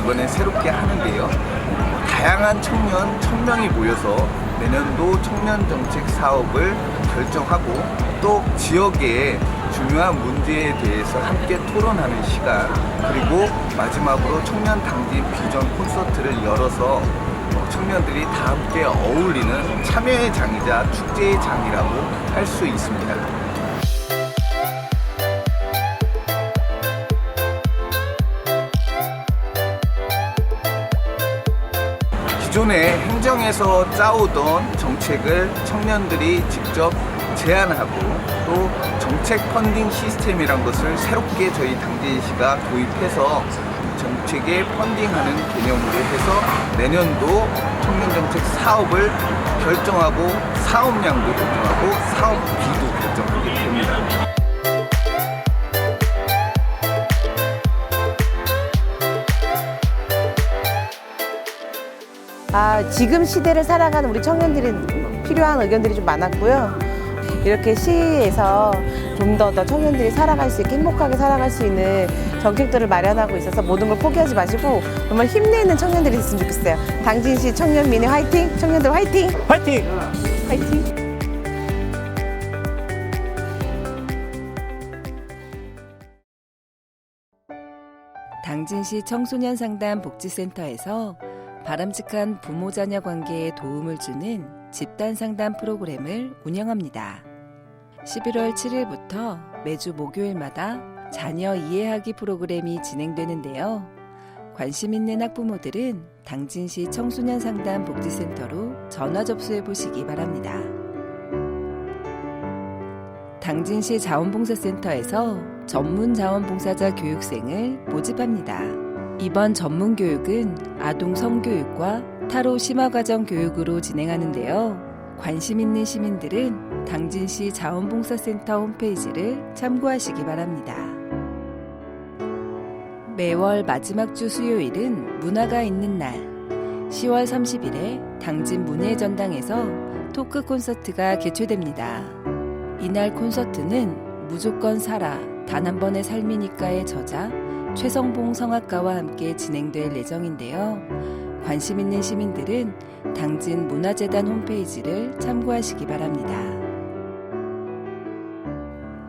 이번에 새롭게 하는데요. 다양한 청년 1000명이 모여서 내년도 청년 정책 사업을 결정하고 또 지역의 중요한 문제에 대해서 함께 토론하는 시간 그리고 마지막으로 청년 당진 비전 콘서트를 열어서 어, 청년들이 다 함께 어울리는 참여의 장이자 축제의 장이라고 할 수 있습니다. 기존에 행정에서 짜오던 정책을 청년들이 직접 제안하고 또 정책 펀딩 시스템이란 것을 새롭게 저희 당진시가 도입해서 정책에 펀딩하는 개념으로 해서 내년도 청년정책 사업을 결정하고 사업량도 결정하고 사업비도 결정하게 됩니다. 아, 지금 시대를 살아가는 우리 청년들이 필요한 의견들이 좀 많았고요. 이렇게 시에서 좀 더 더 청년들이 살아갈 수 있게 행복하게 살아갈 수 있는 정책들을 마련하고 있어서 모든 걸 포기하지 마시고 정말 힘내는 청년들이 있으면 좋겠어요. 당진시 청년민의 화이팅! 청년들 화이팅! 화이팅! 화이팅! 당진시 청소년 상담 복지센터에서 바람직한 부모 자녀 관계에 도움을 주는 집단 상담 프로그램을 운영합니다. 11월 7일부터 매주 목요일마다 자녀 이해하기 프로그램이 진행되는데요. 관심 있는 학부모들은 당진시 청소년 상담 복지센터로 전화 접수해 보시기 바랍니다. 당진시 자원봉사센터에서 전문 자원봉사자 교육생을 모집합니다. 이번 전문 교육은 아동 성교육과 타로 심화과정 교육으로 진행하는데요. 관심 있는 시민들은 당진시 자원봉사센터 홈페이지를 참고하시기 바랍니다. 매월 마지막 주 수요일은 문화가 있는 날. 10월 30일에 당진 문예전당에서 토크 콘서트가 개최됩니다. 이날 콘서트는 무조건 살아 단 한 번의 삶이니까의 저자 최성봉 성악가와 함께 진행될 예정인데요. 관심 있는 시민들은 당진 문화재단 홈페이지를 참고하시기 바랍니다.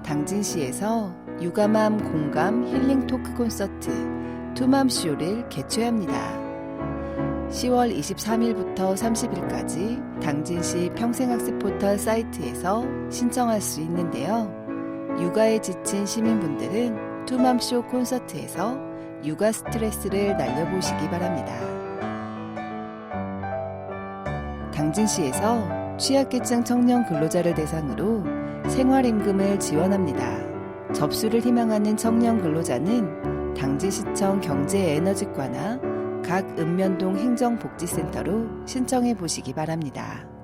당진시에서 육아맘 공감 힐링 토크 콘서트 투맘쇼를 개최합니다. 10월 23일부터 30일까지 당진시 평생학습 포털 사이트에서 신청할 수 있는데요. 육아에 지친 시민분들은 투맘쇼 콘서트에서 육아 스트레스를 날려보시기 바랍니다. 당진시에서 취약계층 청년 근로자를 대상으로 생활임금을 지원합니다. 접수를 희망하는 청년 근로자는 당진시청 경제에너지과나 각 읍면동 행정복지센터로 신청해 보시기 바랍니다.